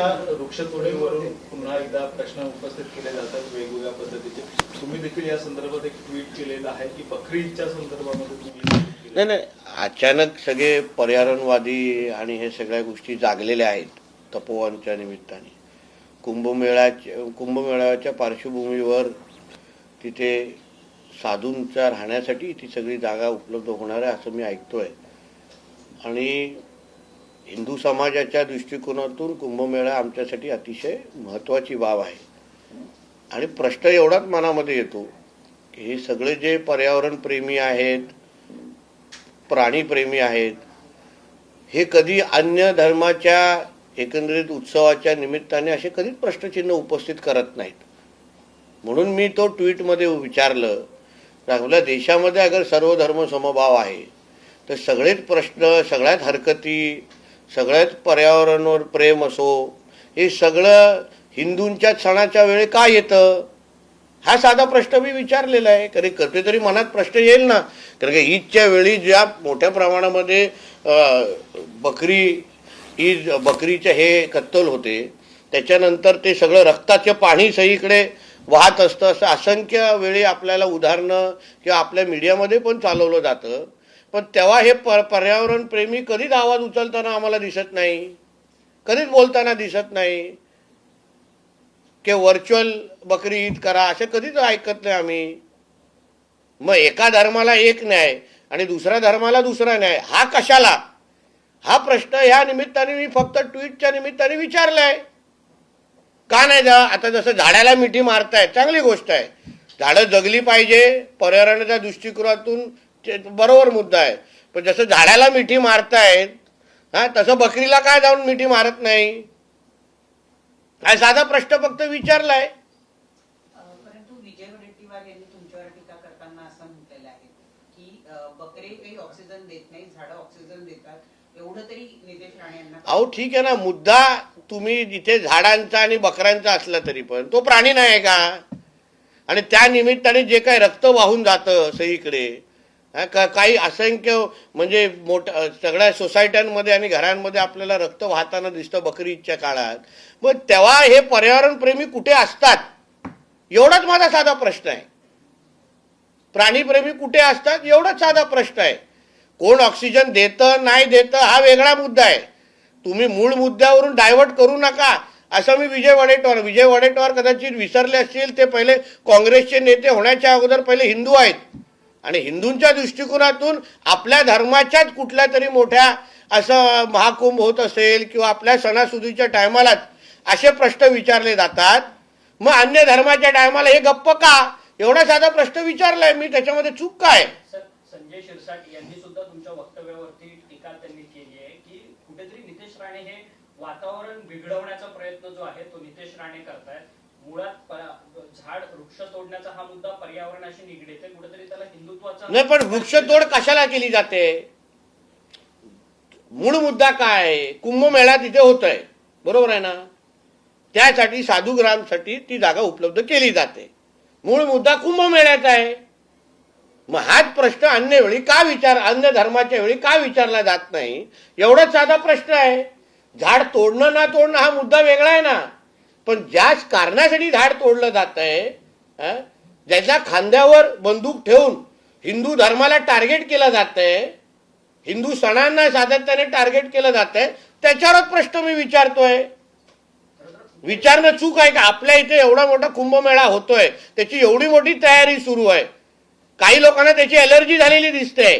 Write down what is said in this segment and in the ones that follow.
या वृक्षतोडीवरून पुन्हा एकदा प्रश्न उपस्थित केले जातात वेगवेगळ्या पद्धतीचे. तुम्ही देखील या संदर्भात एक ट्विट केलेलं आहे की बकरीच्या संदर्भामध्ये तुम्ही नाही नाही. अचानक सगळे पर्यावरणवादी आणि हे सगळ्या गोष्टी जागलेल्या आहेत तपोवनच्या निमित्ताने. कुंभमेळ्याच्या कुंभमेळ्याच्या पार्श्वभूमीवर तिथे साधूंच्या राहण्यासाठी ती सगळी जागा उपलब्ध होणार आहे असं मी ऐकतोय. आणि हिंदू समाजाच्या दृष्टिकोनातून कुंभमेळा आमच्यासाठी अतिशय महत्त्वाची बाब आहे. आणि प्रश्न एवढाच मनामध्ये येतो की हे सगळे जे पर्यावरणप्रेमी आहेत प्राणीप्रेमी आहेत हे कधी अन्य धर्माच्या एकंदरीत उत्सवाच्या निमित्ताने असे कधीच प्रश्नचिन्ह उपस्थित करत नाहीत. म्हणून मी तो ट्विटमध्ये विचारलं तर आपल्या देशामध्ये अगर सर्व धर्म समभाव आहे तर सगळेच प्रश्न सगळ्यात हरकती सगळ्यात पर्यावरणावर प्रेम असो हे सगळं हिंदूंच्या सणाच्या वेळी का येतं? हा साधा प्रश्न मी विचारलेला आहे. कधी कधीतरी मनात प्रश्न येईल ना. कारण की ईदच्या वेळी ज्या मोठ्या प्रमाणामध्ये बकरी ईद बकरीचे हे कत्तल होते त्याच्यानंतर ते सगळं रक्ताचे पाणी सगळीकडे वाहत असतं. असं असंख्य वेळी आपल्याला उदाहरणं किंवा आपल्या मीडियामध्ये पण चालवलं जातं. पण तेव्हा हे प पर्यावरणप्रेमी कधीच आवाज उचलताना आम्हाला दिसत नाही. कधीच बोलताना दिसत नाही. की व्हर्च्युअल बकरी ईद करा असे कधीच ऐकत नाही आम्ही. मग एका धर्माला एक न्याय आणि दुसऱ्या धर्माला दुसरा न्याय हा कशाला? हा प्रश्न ह्या निमित्ताने मी फक्त ट्विटच्या निमित्ताने विचारलाय. का नाही जा आता जसं झाडाला मिठी मारताय चांगली गोष्ट आहे. झाडं जगली पाहिजे पर्यावरणाच्या दृष्टिकोनातून ते बरोबर मुद्दा आहे. पण जसं झाडाला मिठी मारतायत हा तसं बकरीला काय जाऊन मिठी मारत नाही? हा साधा प्रश्न फक्त विचारलाय. अहो ठीक आहे ना मुद्दा तुम्ही जिथे झाडांचा आणि बकऱ्यांचा असला तरी पण तो प्राणी नाही आहे का? आणि त्या निमित्ताने जे काही रक्त वाहून जातं सगळीकडे का काही असंख्य म्हणजे मोठ सगळ्या सोसायट्यांमध्ये आणि घरांमध्ये आपल्याला रक्त वाहताना दिसतं बकरीच्या काळात. मग तेव्हा हे पर्यावरणप्रेमी कुठे असतात? एवढाच माझा साधा प्रश्न आहे. प्राणीप्रेमी कुठे असतात? एवढाच साधा प्रश्न आहे. कोण ऑक्सिजन देतं नाही देतं हा वेगळा मुद्दा आहे. तुम्ही मूळ मुद्द्यावरून डायव्हर्ट करू नका. असं मी विजय वडेट्टीवार विजय वडेट्टीवार कदाचित विसरले असतील ते पहिले काँग्रेसचे नेते होण्याच्या अगोदर पहिले हिंदू आहेत. आणि हिंदूंच्या दृष्टिकोनातून आपल्या धर्माच्याच कुठल्या तरी मोठ्या असं महाकुंभ होत असेल किंवा आपल्या सणासुदीच्या टायमालाच असे प्रश्न विचारले जातात. मग अन्य धर्माच्या टायमाला हे गप्प का? एवढा साधा प्रश्न विचारलाय मी त्याच्यामध्ये चूक काय? संजय शिरसाट यांनी सुद्धा तुमच्या वक्तव्यावरती टीका त्यांनी केली आहे की कुठेतरी नितेश राणे हे वातावरण बिघडवण्याचा प्रयत्न जो आहे तो नितेश राणे करतायत. मुळात झाड वृक्ष तोडण्याचा हा मुद्दा पर्यावरणाशी निगडीत आहे. कुठेतरी त्याला हिंदुत्वाचा नाही पण वृक्षतोड कशाला केली जाते? मूळ मुद्दा काय कुंभमेळा तिथे होत आहे बरोबर आहे ना? त्यासाठी साधुग्रामसाठी ती जागा उपलब्ध केली जाते. मूळ मुद्दा कुंभमेळ्याचा आहे. मग हाच प्रश्न अन्य वेळी का विचार अन्य धर्माच्या वेळी का विचारला जात नाही? एवढाच साधा प्रश्न आहे. झाड तोडणं ना तोडणं हा मुद्दा वेगळा आहे ना? पण ज्या कारणासाठी झाड तोडलं जात आहे ज्याच्या खांद्यावर बंदूक ठेवून हिंदू धर्माला टार्गेट केलं जात आहे हिंदू सणांना सातत्याने टार्गेट केलं जात आहे त्याच्यावरच प्रश्न मी विचारतोय. विचारणं चूक आहे का? आपल्या इथे एवढा मोठा कुंभमेळा होतोय त्याची एवढी मोठी तयारी सुरू आहे. काही लोकांना त्याची एलर्जी झालेली दिसते.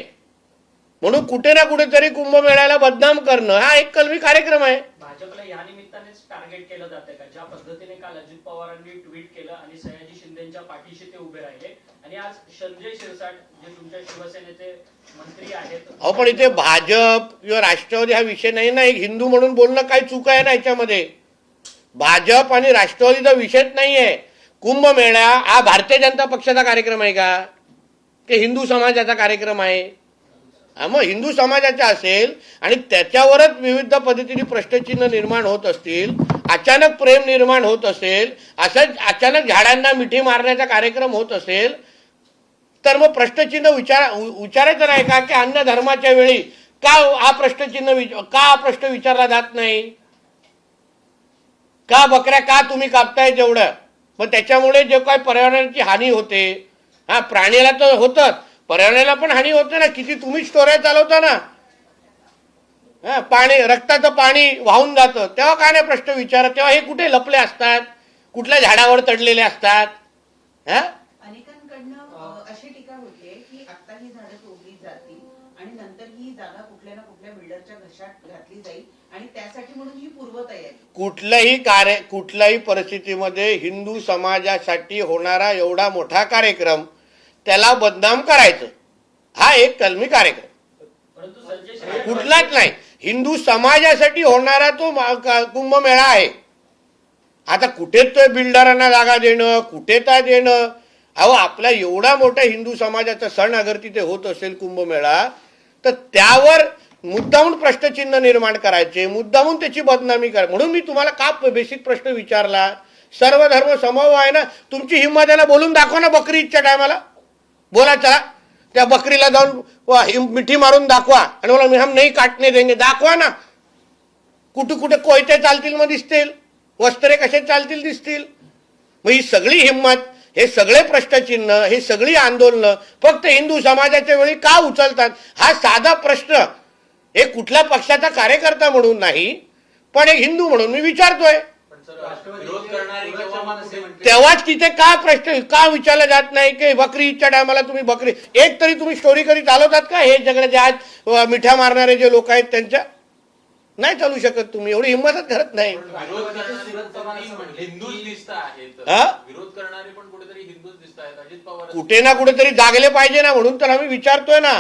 म्हणून कुठे ना कुठेतरी कुंभमेळ्याला बदनाम करणं हा एक कलमी कार्यक्रम आहे. भाजपला या निमित्तानेच टार्गेट केलं जाते का? ज्या पद्धतीने काल अजित पवारांनी ट्विट केलं आणि सयाजी शिंदेच्या पाठीशी ते उभे राहिले. आणि आज संजय शिरसाट जे तुमच्या शिवसेनेचे मंत्री आहेत अहो पण इथे भाजप किंवा राष्ट्रवादी हा विषय नाही ना. एक हिंदू म्हणून बोलणं काय चूक आहे ना याच्यामध्ये? भाजप आणि राष्ट्रवादीचा विषयच नाहीये. कुंभमेळा हा भारतीय जनता पक्षाचा कार्यक्रम आहे का? ते हिंदू समाजाचा कार्यक्रम आहे? मग हिंदू समाजाचा असेल आणि त्याच्यावरच विविध पद्धतीने प्रश्नचिन्ह निर्माण होत असतील अचानक प्रेम निर्माण होत असेल असंच अचानक झाडांना मिठी मारण्याचा कार्यक्रम होत असेल तर मग प्रश्नचिन्ह विचार विचारायचं नाही का की अन्य धर्माच्या वेळी का हा प्रश्नचिन्ह का हा प्रश्न विचारला जात नाही? का बकऱ्या का तुम्ही कापताय जेवढं? मग त्याच्यामुळे जे काय पर्यावरणाची हानी होते. हा प्राण्याला तर होतच. पर्यावरणाला पण हानी होते ना. किती तुम्ही स्टोऱ्या चालवता ना. हा पाणी रक्ताचं पाणी वाहून जातं. तेव्हा काय नाही प्रश्न विचारत. तेव्हा हे कुठे लपले असतात? कुठल्या झाडावर चढलेले असतात? हा? अनेकांकडनं अ, अशी टीका होतीये की आता ही झाडं तोडली जातील आणि नंतर ही जागा कुठल्या ना कुठल्या बिल्डरच्या घशात घातली जाईल आणि त्यासाठी म्हणून ही पूर्वतयारी. कुठल्याही कार्य कुठल्याही परिस्थितीमध्ये हिंदू समाजासाठी होणारा एवढा मोठा कार्यक्रम त्याला बदनाम करायचं. हा एक कलमी कार्यक्रम. कुठलाच नाही. हिंदू समाजासाठी होणारा तो कुंभमेळा आहे. आता कुठे तो बिल्डरांना जागा देणं कुठे काय देणं? अहो आपला एवढा मोठा हिंदू समाजाचा सण अगर तिथे होत असेल कुंभमेळा तर त्यावर मुद्दामून प्रश्नचिन्ह निर्माण करायचे मुद्दामून त्याची बदनामी करा म्हणून मी तुम्हाला का बेसिक प्रश्न विचारला? सर्व धर्म समभाव आहे ना? तुमची हिंमत आहे ना? बोलून दाखवा ना बकरी ईदच्या टायमाला बोला चला त्या बकरीला जाऊन मिठी मारून दाखवा. आणि मला मी हम नाही काटणे देंगे दाखवा ना. कुठे कुठे कोयते चालतील मग दिसतील. वस्त्रे कसे चालतील दिसतील. मग ही सगळी हिंमत हे सगळे प्रश्नचिन्ह हे सगळी आंदोलनं फक्त हिंदू समाजाच्या वेळी का उचलतात? हा साधा प्रश्न. हे कुठल्या पक्षाचा कार्यकर्ता म्हणून नाही पण एक हिंदू म्हणून मी विचारतोय. विरोध करणारे तेव्हाच तिथे का प्रश्न का विचारला जात नाही की बकरी ईदच्या टायमाला तुम्ही बकरी एक तरी तुम्ही स्टोरी कधी चालवतात का? हे सगळे जे आज मिठ्या मारणारे जे लोक आहेत त्यांच्या? नाही चालू शकत तुम्ही एवढी हिंमतच करत नाही. हा? कुठे ना कुठेतरी जागले पाहिजे ना म्हणून तर आम्ही विचारतोय ना.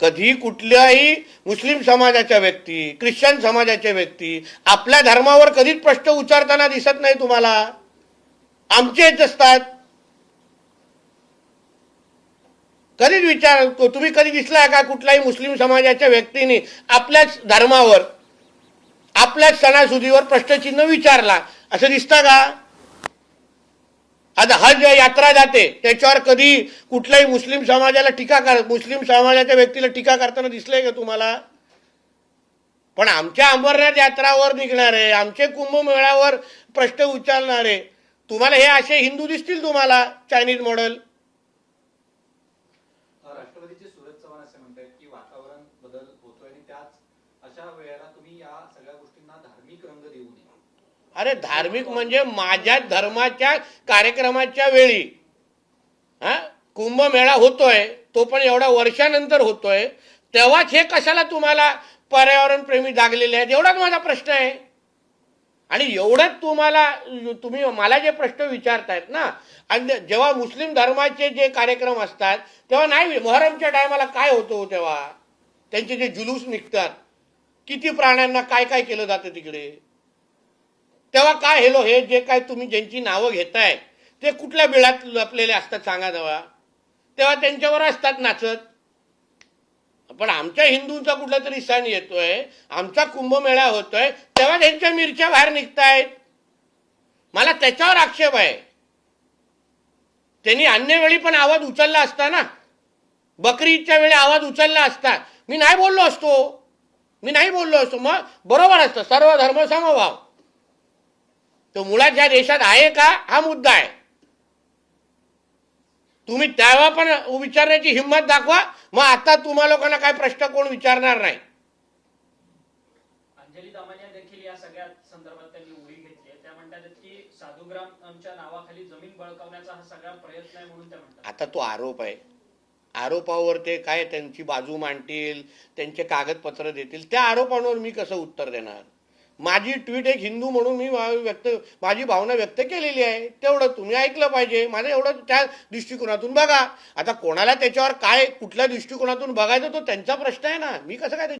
कधी कुठल्याही मुस्लिम समाजाच्या व्यक्ती ख्रिश्चन समाजाच्या व्यक्ती आपल्या धर्मावर कधीच प्रश्न उच्चारताना दिसत नाही तुम्हाला. आमचेच असतात. कधीच विचार तुम्ही कधी दिसला का कुठल्याही मुस्लिम समाजाच्या व्यक्तीने आपल्याच धर्मावर आपल्याच सणासुदीवर प्रश्नचिन्ह विचारला? असं दिसतं का? आता हज यात्रा जाते त्याच्यावर कधी कुठल्याही मुस्लिम समाजाला टीका कर मुस्लिम समाजाच्या व्यक्तीला टीका करताना दिसलंय का तुम्हाला? पण आमच्या अमरनाथ यात्रावर निघणारे आमचे कुंभमेळावर प्रश्न उच्चारणारे तुम्हाला हे असे हिंदू दिसतील तुम्हाला चायनीज मॉडेल? चव्हाण असे म्हणतात की वातावरण बदल होतोय आणि त्याच अशा वेळेला तुम्ही या सगळ्या गोष्टींना धार्मिक रंग देऊ नये. अरे धार्मिक म्हणजे माझ्या धर्माच्या कार्यक्रमाच्या वेळी. हा? कुंभमेळा होतोय तो पण एवढा वर्षानंतर होतोय. तेव्हाच हे कशाला तुम्हाला पर्यावरण प्रेमी जागलेले आहेत? एवढाच माझा प्रश्न आहे. आणि एवढंच तुम्हाला तुम्ही मला जे प्रश्न विचारतायत ना आणि जेव्हा मुस्लिम धर्माचे जे कार्यक्रम असतात तेव्हा नाही मोहरमच्या टायमाला काय होतो हो तेव्हा? त्यांचे जे जुलूस निघतात. किती प्राण्यांना काय काय केलं जातं तिकडे? तेव्हा काय हेलो हे जे काय तुम्ही ज्यांची नावं घेताय ते कुठल्या बिळात लपलेले असतात सांगा तेव्हा. तेव्हा त्यांच्यावर असतात नाचत. पण आमच्या हिंदूंचा कुठला तरी सण येतोय आमचा कुंभमेळा होतोय तेव्हा त्यांच्या मिरच्या बाहेर निघतायत. मला त्याच्यावर आक्षेप आहे. त्यांनी अन्य वेळी पण आवाज उचलला असता ना. बकरीच्या वेळी आवाज उचलला असता. मी नाही बोललो असतो. मी नाही बोललो असतो. मग बरोबर असतं. सर्व धर्म समभाव. तो मुळात ह्या देशात आहे का हा मुद्दा आहे. तुम्ही तेव्हा पण विचारण्याची हिंमत दाखवा. मग आता तुम्हा लोकांना काय प्रश्न कोण विचारणार नाही. अंजली दामानिया देखील या सगळ्या संदर्भात त्यांनी उडी घेतली आहे. त्या म्हणतात की साधुग्रामच्या नावाखाली जमीन बळकावण्याचा हा सगळा प्रयत्न आहे म्हणून त्या म्हणतात. आता तो आरोप आहे. आरोपावर ते काय त्यांची बाजू मांडतील त्यांचे कागदपत्र देतील त्या आरोपांवर मी कसं उत्तर देणार? माझी ट्विट एक हिंदू म्हणून मी व्यक्त माझी भावना व्यक्त केलेली आहे. तेवढं तुम्ही ऐकलं पाहिजे. माझं एवढं त्या दृष्टिकोनातून बघा. आता कोणाला त्याच्यावर काय कुठल्या दृष्टिकोनातून बघायचं तो त्यांचा प्रश्न आहे ना. मी कसं काय